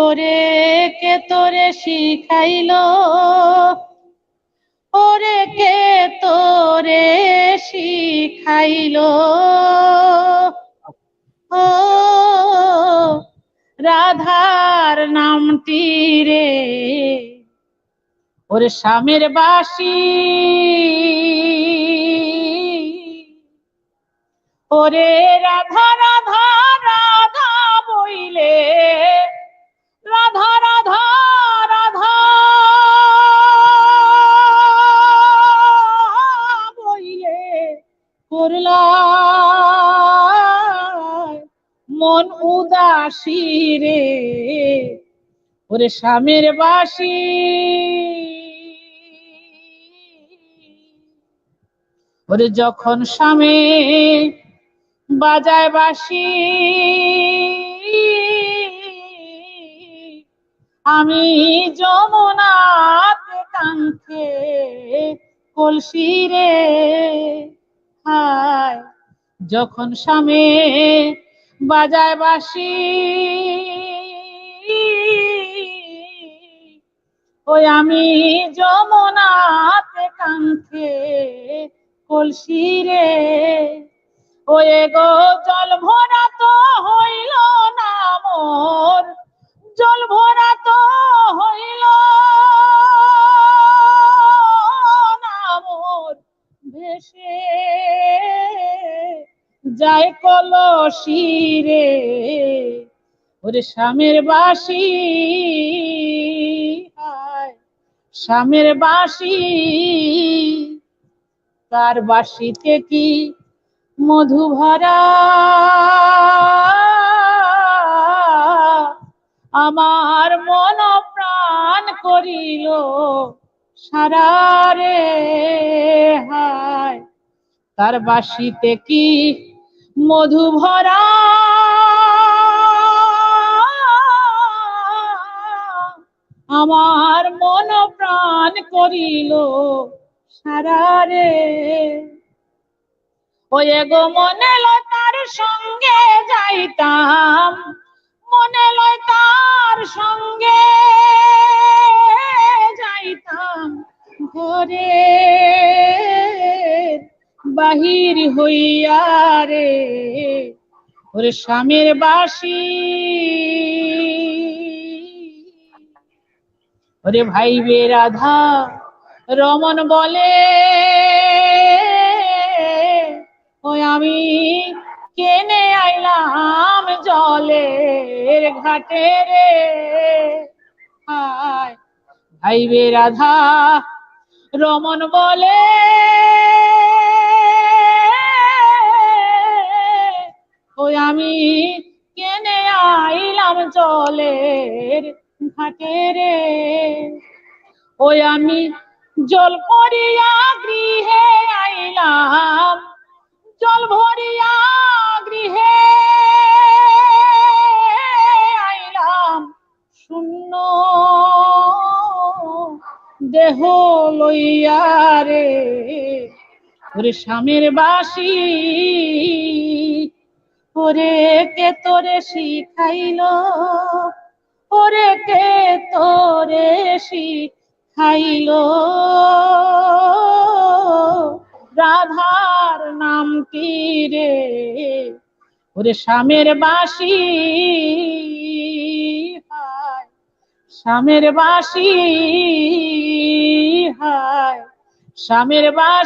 ওরে কে তোরে শিখাইলো? ওরে কে তোরে শিখাইলো? ও রাধার নামটি রে। ওরে স্বামীর বাসি। ওরে রাধা রাধা। করলা মন উদাসী রে, ওরে স্বামীর বাসি। ওরে যখন স্বামী বাজায় বাসি, আমি যমুনাতে কাঙ্ক্ষে কলসি রে। হায়। যখন স্বামী বাজায় বাসি ওই আমি যমুনাতে কাঙ্ক্ষে কলসি রে। ওয়ে গো জল ভরা তো হইল না মোর যায় কলসি রে, ওরে স্বামীর বাসি স্বামীর বাসি, তার বাসিতে কি মধু ভরা? আমার মন প্রাণ করিল সারা রে, হায়, তার বাসিতে কি মধু ভরা আমার মন প্রাণ করিল সারা রে। ওয়ে গো মনে লয় তার সঙ্গে যাইতাম, মনে লয় তার সঙ্গে যাইতাম ঘরে। বাহির হইয়া রে, ওরে স্বামীর বাসি। ওরে ভাই বে রাধা, রমন বলে, ওই আমি কেনে আইলাম জলের ঘাটে রে? ভাই বে রাধা, রমন বলে ওই আমি কেনে আইলাম জলের ঘাটে রে। ওই আমি জল ভরিয়া গৃহে আইলাম, জল ভরিয়া গৃহে আইলাম। শূন্য দেহ লইয়া রে, ওরে স্বামীর বাসি ওরে কে তোরে শিখাইলো? ওরে কে তোরে শিখাইলো? রাধার নাম কি রে? ওরে স্বামের বাসি স্বামীর বাসি হায়, স্বামের বাসি